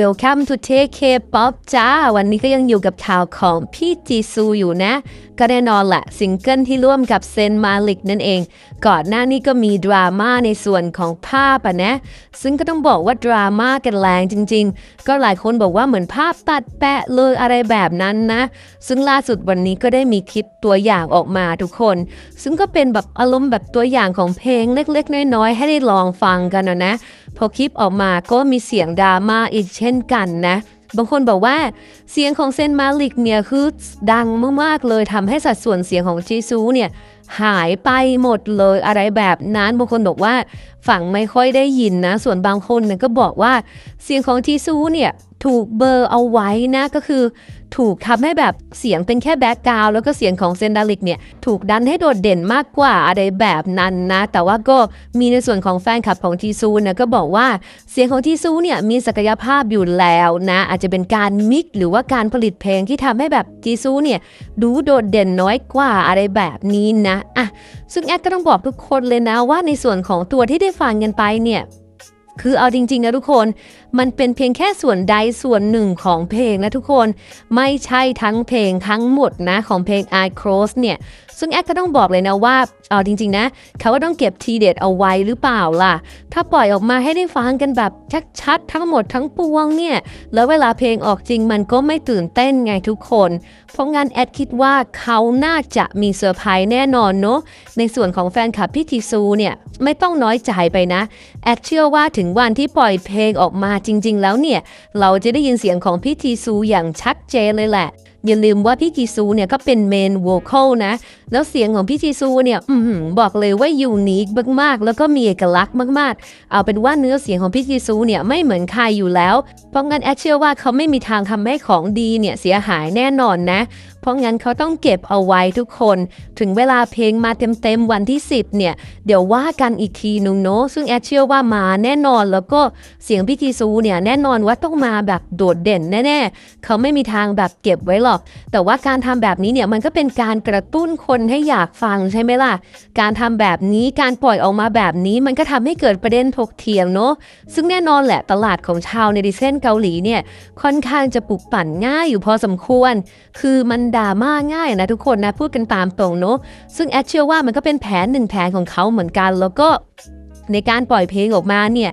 Welcome to Take K-pop จ้า วันนี้ก็ยังอยู่กับข่าวของพี่จีซูอยู่นะก็แน่นอนแหละซิงเกิลที่ร่วมกับเซนมาลิกนั่นเอง ก่อนหน้านี้ก็มีดราม่าในส่วนของภาพอะนะ ซึ่งก็ต้องบอกว่าดราม่ากันแรงจริง ๆ ก็หลายคนบอกว่าเหมือนภาพตัดแปะเลยอะไรแบบนั้นนะ ซึ่งล่าสุดวันนี้ก็ได้มีคลิปตัวอย่างออกมาทุกคน ซึ่งก็เป็นแบบอารมณ์แบบตัวอย่างของเพลงเล็กๆ น้อยๆ ให้ได้ลองฟังกันนะนะพอคลิปออกมาก็มีเสียงดราม่าอีกเช่นกันนะ บางคนบอกว่าเสียงของเซนมาลิกเนี่ยคือดังมากๆเลยทำให้สัดส่วนเสียงของจีซูเนี่ยหายไปหมดเลยอะไรแบบนั้นบางคนบอกว่าฝั่งไม่ค่อยได้ยินนะ ส่วนบางคนเนี่ยก็บอกว่าเสียงของจีซูเนี่ย ถูกเบอร์เอาไว้นะก็คือ ถูกทำให้แบบเสียงเป็นแค่แบ็กกราวแล้วก็เสียงของเซนดาลิกเนี่ย ถูกดันให้โดดเด่นมากกว่าอะไรแบบนั้นนะ แต่ว่าก็มีในส่วนของแฟนคลับของทีซูนะก็บอกว่าเสียงของทีซูเนี่ย มีศักยภาพอยู่แล้วนะ อาจจะเป็นการมิกซ์หรือว่าการผลิตเพลงที่ทำให้แบบทีซูเนี่ย ดูโดดเด่นน้อยกว่าอะไรแบบนี้นะอะซึ่งแอดก็ต้องบอกทุกคนเลยนะว่าในส่วนของตัวที่ได้ฟังกันไปเนี่ย คือเอาจริงๆนะทุกคน มันเป็นเพียงแค่ส่วนใดส่วนหนึ่งของเพลงนะทุกคน ไม่ใช่ทั้งเพลงทั้งหมดนะของเพลง I Cross เนี่ย ซึ่งแอดก็ต้องบอกเลยนะว่าเอาจริง ๆ นะ เขาก็ต้องเก็บทีเด็ดเอาไว้หรือเปล่าล่ะ ถ้าปล่อยออกมาให้ได้ฟังกันแบบชัดๆทั้งหมดทั้งปวงเนี่ย แล้วเวลาเพลงออกจริงมันก็ไม่ตื่นเต้นไงทุกคน เพราะงั้นแอดคิดว่าเขาน่าจะมีเซอร์ไพรส์แน่นอนเนาะ ในส่วนของแฟนคลับพี่ทีซูเนี่ยไม่ต้องน้อยใจไปนะ แอดเชื่อว่าถึงวันที่ปล่อยเพลงออกมาจริง ๆ แล้วเนี่ย เราจะได้ยินเสียงของพี่ทีซูอย่างชัดเจนเลยแหละ อย่าลืมว่าพี่ทีซูเนี่ยก็เป็นเมนโวคอลนะ แล้วเสียงของพี่ทีซูเนี่ยอบอกเลยว่ายูนิคมากๆ แล้วก็มีเอกลักษณ์มากๆ เอาเป็นว่าเนื้อเสียงของพี่ทีซูเนี่ยไม่เหมือนใครอยู่แล้ว เพราะงั้นแอดเชื่อว่าเขาไม่มีทางทำให้ของดีเนี่ยเสียหายแน่นอนนะ เพราะงั้นเขาต้องเก็บเอาไว้ทุกคน ถึงเวลาเพลงมาเต็มๆวันที่ 10เนี่ยเดี๋ยวว่ากันอีกทีนึงเนาะซึ่งแอดเชื่อว่ามาแน่นอนแล้วก็เสียงพี่ทีซูเนี่ยแน่นอนว่าต้องมาแบบโดดเด่นแน่ๆเขาไม่มีทางแบบเก็บไว้หรอกแต่ว่าการทำแบบนี้เนี่ยมันก็เป็นการกระตุ้นคนให้อยากฟังใช่ไหมล่ะ การทำแบบนี้การปล่อยออกมาแบบนี้มันก็ทำให้เกิดประเด็นถกเถียงเนาะซึ่งแน่นอนแหละตลาดของชาวเนดิเซนเกาหลีเนี่ยค่อนข้างจะปลุกปั่นง่ายอยู่พอสมควร คือมันดราม่าง่ายนะทุกคนนะพูดกันตามตรงเนาะซึ่งแอดเชื่อว่ามันก็เป็นแผนหนึ่งแผนของเขาเหมือนกันแล้วก็ ในการปล่อยเพลงออกมาเนี่ย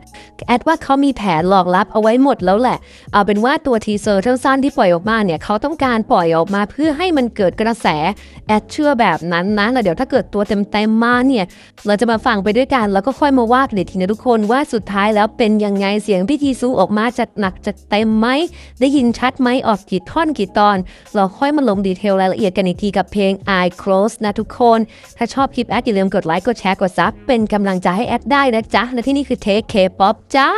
แอดว่าเขามีแผนหลอกลับเอาไว้หมดแล้วแหละ เอาเป็นว่าตัวทีเซอร์สั้นๆที่ปล่อยออกมาเนี่ยเขาต้องการปล่อยออกมาเพื่อให้มันเกิดกระแสแอดเชื่อแบบนั้นนะแล้วเดี๋ยวถ้าเกิดตัวเต็มๆมาเนี่ยเราจะมาฟังไปด้วยกันแล้วก็ค่อยมาว่ากันทีนะทุกคนว่าสุดท้ายแล้วเป็นยังไงเสียงพี่ทีซูออกมาจัดหนักจัดเต็มไหมได้ยินชัดไหมออกกี่ท่อนกี่ตอน เราค่อยมาลงดีเทลรายละเอียดกันอีกทีกับเพลง I Close นะทุกคน ถ้าชอบคลิปแอดอย่าลืมกดไลค์กดแชร์กดซับเป็นกำลังใจให้แอดได้ได้นะจ๊ะ และที่นี่คือ Take K-pop จ้า